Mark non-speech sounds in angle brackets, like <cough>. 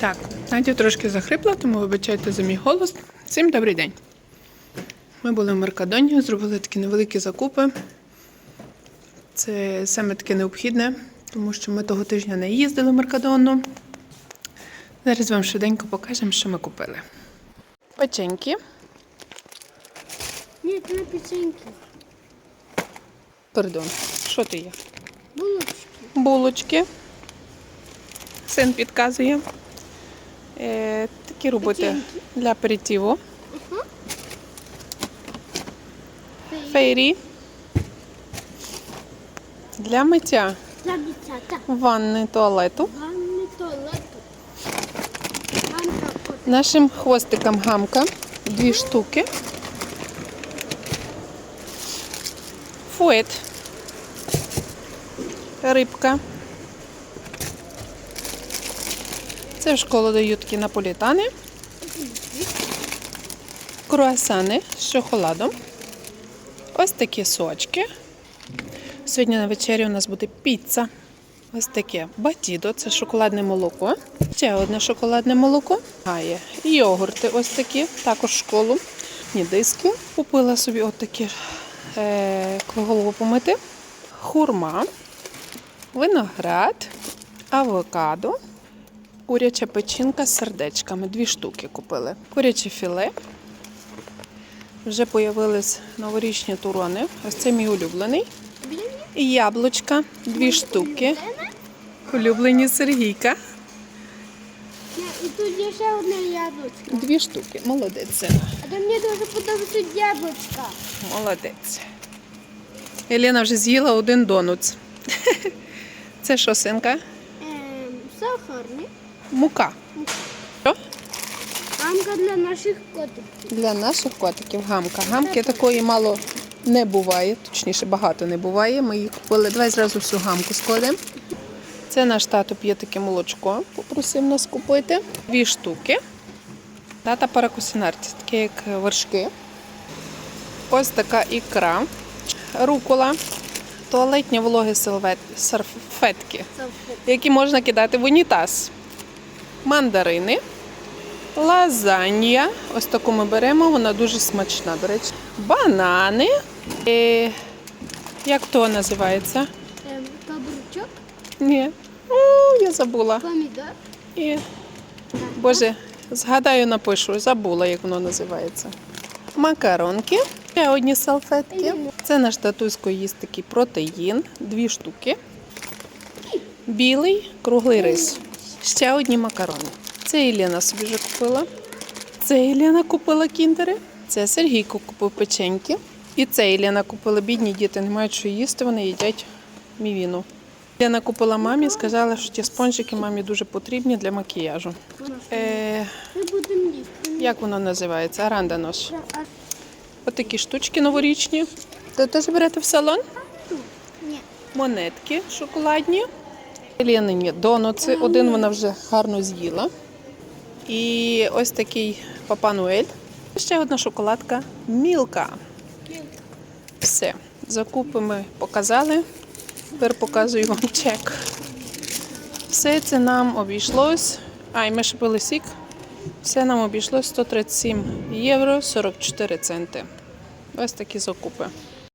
Так, Надя трошки захрипла, тому вибачайте за мій голос. Всім добрий день. Ми були в Меркадоні, зробили такі невеликі закупи. Це саме таке необхідне, тому що ми того тижня не їздили в Меркадону. Зараз вам швиденько покажемо, що ми купили. Печеньки, Ні, це не печеньки. пардон, що то є? Булочки. Булочки. Син підказує. Е, такі робити для аперитиву. Фейрі. Для миття Для дитята. ванни туалету. Ванни туалету. Гамка. Нашим хвостикам гамка. Дві штуки. Фует. Рибка. Це в школу дають наполітани. Круасани з шоколадом. Ось такі сочки. Сьогодні на вечері у нас буде піца. Ось таке батідо, це шоколадне молоко. Ще одне шоколадне молоко. Гає йогурти ось такі, також школу. Ні диски. Купила собі отакі е, голову помити. Хурма, виноград, авокадо, куряча печінка з сердечками. Дві штуки купили. Куряче філе. Вже появились новорічні турони. Ось це мій улюблений. І яблучка, дві штуки. Улюблені Сергійка. І тут є ще одне яблучко. Дві штуки. Молодець. А то мені дуже подобається яблучка. Молодець. Елена вже з'їла один донуц. <laughs> Це що, синка? Ем, сахарний. Мука. Що? Гамка для наших котиків. Для наших котиків гамка. Гамки такої мало не буває, точніше багато не буває. Ми її купили. Давай зразу всю гамку складемо. Це наш тато п'є таке молочко, попросив нас купити. Дві штуки. Тата паракусінарті, таке як вершки. Ось така ікра, рукола, туалетні вологі серфетки, які можна кидати в унітаз. Мандарини. Лазанья. Ось таку ми беремо, вона дуже смачна, до речі. Банани. Е, як то називається? Ем, кабручок, Ні. О, я забула. помідор. І... Боже, згадаю, напишу, забула, як воно називається. Макаронки. Ще одні салфетки. Це наш татусько їсть такий протеїн. Дві штуки. Білий круглий рис. Ще одні макарони. Це Єлена собі вже купила. Це Єлена купила кіндери. Це Сергійко купив печеньки. І це Єлена купила. Бідні діти не мають що їсти, вони їдять мівіну. Єлена купила мамі, сказала, що ті спонжики мамі дуже потрібні для макіяжу. Е, як воно називається? Аранданош. Отакі штучки новорічні. То теж берете в салон? Монетки шоколадні. Єленині донуци. Один вона вже гарно з'їла. І ось такий Папа Нуель. Ще одна шоколадка Мілка. Все. Закупи ми показали. Тепер показую вам чек. Все це нам обійшлось. А, і ми ще пили сік. Все нам обійшлось 137 євро 44 центи. Ось такі закупи.